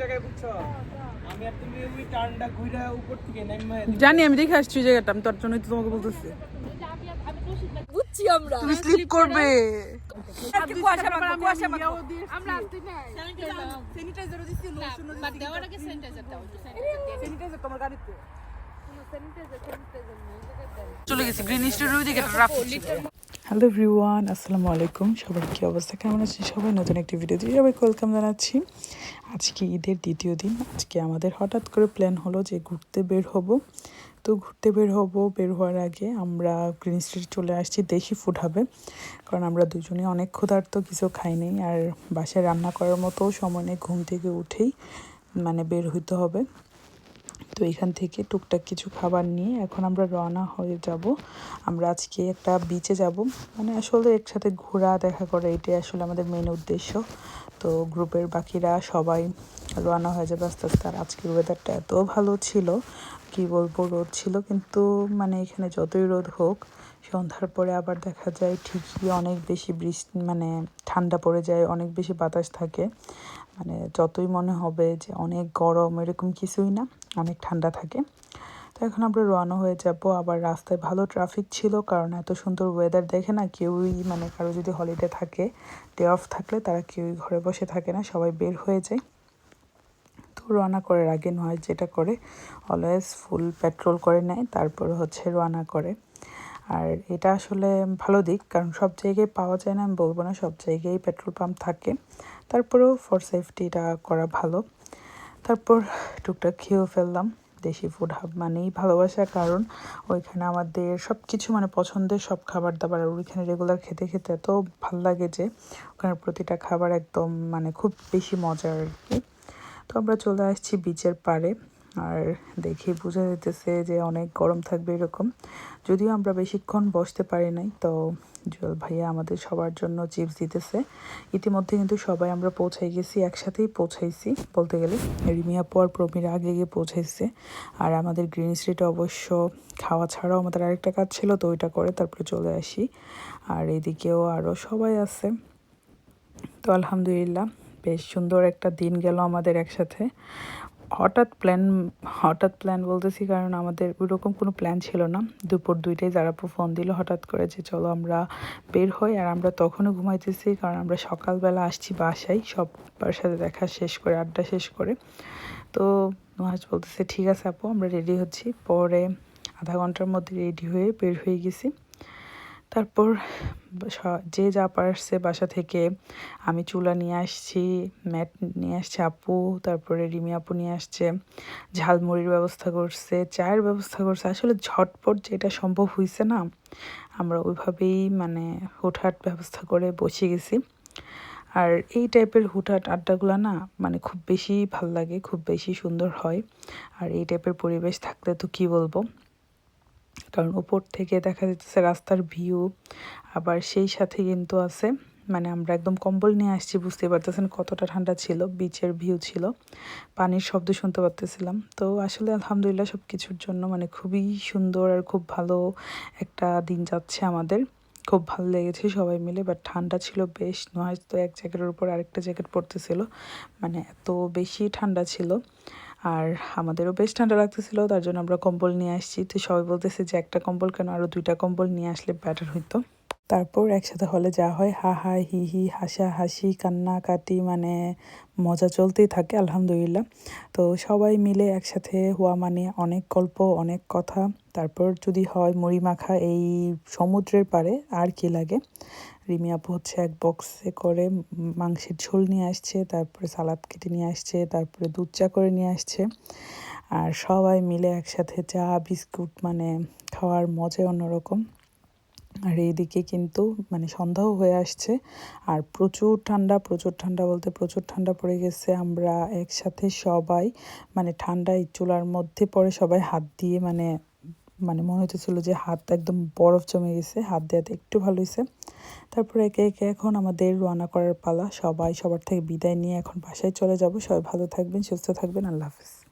জায়গায় বুঝছ? আমি আর তুমি ওই টার্নটা ঘুরে উপর থেকে নাইমা জানি আমি দেখে আসছি ওই জায়গাটা আমি তোর জন্যই তো তোমাকে বলতেছি। বুঝছি আমরা। তুমি স্লিপ করবে। চলে গেছি গ্রিন স্টুডিও দিকে ট্রাফিক হ্যালো এভরিওয়ান আসসালামু আলাইকুম। সবার কী অবস্থা? কেমন আছেন সবাই? নতুন একটি ভিডিও দিয়ে সবাই ওয়েলকাম জানাচ্ছি। আজকে ঈদের দ্বিতীয় দিন। আজকে আমাদের হঠাৎ করে প্ল্যান হলো যে ঘুরতে বের হব। তো ঘুরতে বের হব, বের হওয়ার আগে আমরা গ্রিন স্ট্রিট চলে আসছি দেশি ফুড হবে কারণ আমরা দুজনে অনেক ক্ষুধার্ত, কিছু খাইনি আর বাসায় রান্না করার মতো সময় নেই, ঘুম থেকে উঠেই মানে বের হইতে হবে। তো এখান থেকে টুকটাক কিছু খাবার নিয়ে এখন আমরা রওনা হয়ে যাব। আমরা আজকে একটা বিচে যাব। মানে আসলে একসাথে ঘোরা, দেখা করা, এটাই আসলে আমাদের মেন উদ্দেশ্য। তো গ্রুপের বাকিরা সবাই রওনা হয়ে যাবে আস্তে আস্তে। আর আজকের ওয়েদারটা এত ভালো ছিল, কি বলব, রোদ ছিল। কিন্তু মানে এখানে যতই রোদ হোক, সন্ধ্যার পরে আবার দেখা যায় ঠিকই অনেক বেশি বৃষ্টি মানে ঠান্ডা পড়ে যায়, অনেক বেশি বাতাস থাকে। মানে যতই মনে হবে যে অনেক গরম, এরকম কিছুই না, অনেক ঠান্ডা থাকে। তো এখন আমরা রওনা হয়ে যাব। আবার রাস্তায় ভালো ট্রাফিক ছিল, কারণ এত সুন্দর ওয়েদার দেখে না কেউই মানে কারও যদি হলিডে থাকে ডে অফ থাকলে তারা কেউই ঘরে বসে থাকে না, সবাই বের হয়ে যায়। তো রওনা করার আগে নয়, যেটা করে অলওয়েজ ফুল পেট্রোল করে নেয়, তারপর হচ্ছে রওনা করে। আর এটা আসলে ভালো দিক, কারণ সব জায়গায় পাওয়া যায় না, আমি বলব না, সব জায়গায় পেট্রোল পাম্প থাকে। তারপরেও ফর সেফটিটা করা ভালো। তারপর টুকটাক খেয়েও ফেললাম। দেশি ফুড হাব মানেই ভালোবাসা, কারণ ওইখানে আমাদের সব কিছু মানে পছন্দের সব খাবার দাবার আর ওইখানে রেগুলার খেতে খেতে এত ভালো লাগে যে ওখানে প্রতিটা খাবার একদম মানে খুব বেশি মজার আর কি। তো আমরা চলে আসছি বিচের পাড়ে। আর দেখে বোঝা যেতেছে যে অনেক গরম থাকবে এরকম। যদিও আমরা বেশিক্ষণ বসতে পারি নাই, তো জুয়েল ভাইয়া আমাদের সবার জন্য চিপস দিতেছে। ইতিমধ্যে কিন্তু সবাই আমরা পৌঁছাই গেছি, একসাথেই পৌঁছাইছি বলতে গেলে। রিমিয়া আপু আর প্রমির আগে গিয়ে পৌঁছাইছে। আর আমাদের গ্রিন স্ট্রিটে অবশ্য খাওয়া ছাড়াও আমাদের আরেকটা কাজ ছিল, তো ওইটা করে তারপরে চলে আসি। আর এদিকেও আরও সবাই আছে। তো আলহামদুলিল্লাহ, বেশ সুন্দর একটা দিন গেল আমাদের একসাথে। হঠাৎ প্ল্যান হঠাৎ প্ল্যান বলতেছি কারণ আমাদের ওইরকম কোনো প্ল্যান ছিল না। দুপুর দুইটাই যারাপু ফোন দিল হঠাৎ করে যে চলো আমরা বের হই আর আমরা তখনও ঘুমাইতেছি কারণ আমরা সকালবেলা আসছি বাসায়, সবার সাথে দেখা শেষ করে, আড্ডা শেষ করে। তো নুহাজ বলতেছে, ঠিক আছে আপু, আমরা রেডি হচ্ছি। পরে আধা ঘণ্টার মধ্যে রেডি হয়ে বের হয়ে গেছি। তারপর যে যা পারছে বাসা থেকে আমি চুলা নিয়ে আসছি, ম্যাট নিয়ে আসছে আপু, তারপরে রিমি আপু নিয়ে আসছে, ঝালমুড়ির ব্যবস্থা করছে, চায়ের ব্যবস্থা করছে। আসলে ঝটপট যেটা সম্ভব হয়েছে না, আমরা ওইভাবেই মানে হুটহাট ব্যবস্থা করে বসে গেছি। আর এই টাইপের হুটহাট আড্ডাগুলো না মানে খুব বেশি ভালো লাগে, খুব বেশি সুন্দর হয়। আর এই টাইপের পরিবেশ থাকলে তো কি বলব? কারণ উপর থেকে দেখা যাচ্ছে রাস্তার ভিউ আবার সেই সাথে কিন্তু আছে মানে আমরা একদম কম্বল নিয়ে আসছি বুঝতে পারতেছেন কতটা ঠান্ডা ছিল বিচের ভিউ ছিল, পানির শব্দ শুনতে পারতেছিলাম। তো আসলে আলহামদুলিল্লাহ সব কিছুর জন্য মানে খুবই সুন্দর আর খুব ভালো একটা দিন যাচ্ছে আমাদের। খুব ভালো লেগেছে সবাই মিলে বাট ঠান্ডা ছিল বেশ, নয় তো এক জ্যাকেটের উপর আরেকটা জ্যাকেট পরতেছিল মানে এত বেশি ঠান্ডা ছিল। আর আমাদেরও বেশ ঠান্ডা লাগতেছিল, তার জন্য আমরা কম্বল নিয়ে আসছি। তো সবাই বলতেছে যে, একটা কম্বল কেন আরও দুইটা কম্বল নিয়ে আসলে ব্যাটার হইতো। তারপর একসাথে হলে যা হয়, হা হা, হি হি, হাসা, হাসি কান্নাকাটি মানে মজা চলতেই থাকে, আলহামদুলিল্লাহ। তো সবাই মিলে একসাথে হওয়া মানে অনেক গল্প, অনেক কথা, তারপর যদি হয় মুড়ি মাখা এই সমুদ্রের পাড়ে আর কি লাগে। রিমি আপু হচ্ছে এক বক্সে করে মাংসের ঝোল নিয়ে আসছে, তারপরে সালাদ কেটে নিয়ে আসছে, তারপরে দুধ চা করে নিয়ে আসছে। আর সবাই মিলে একসাথে চা, বিস্কুট মানে খাওয়ার মজাই অন্যরকম। আর এইদিকে কিন্তু মানে সন্ধ্যাও হয়ে আসছে। আর প্রচুর ঠান্ডা প্রচুর ঠান্ডা বলতে প্রচুর ঠান্ডা পড়ে গেছে। আমরা একসাথে সবাই মানে ঠান্ডায় চুলার মধ্যে পরে সবাই হাত দিয়ে মানে মানে মনে হতেছিল যে হাত একদম বরফ জমে গেছে, হাত দেওয়াতে একটু ভালো হয়েছে তারপরে একে একে এখন আমাদের রওনা করার পালা। সবাই সবার থেকে বিদায় নিয়ে এখন বাসায় চলে যাব। সবাই ভালো থাকবেন, সুস্থ থাকবেন। আল্লাহ হাফিজ।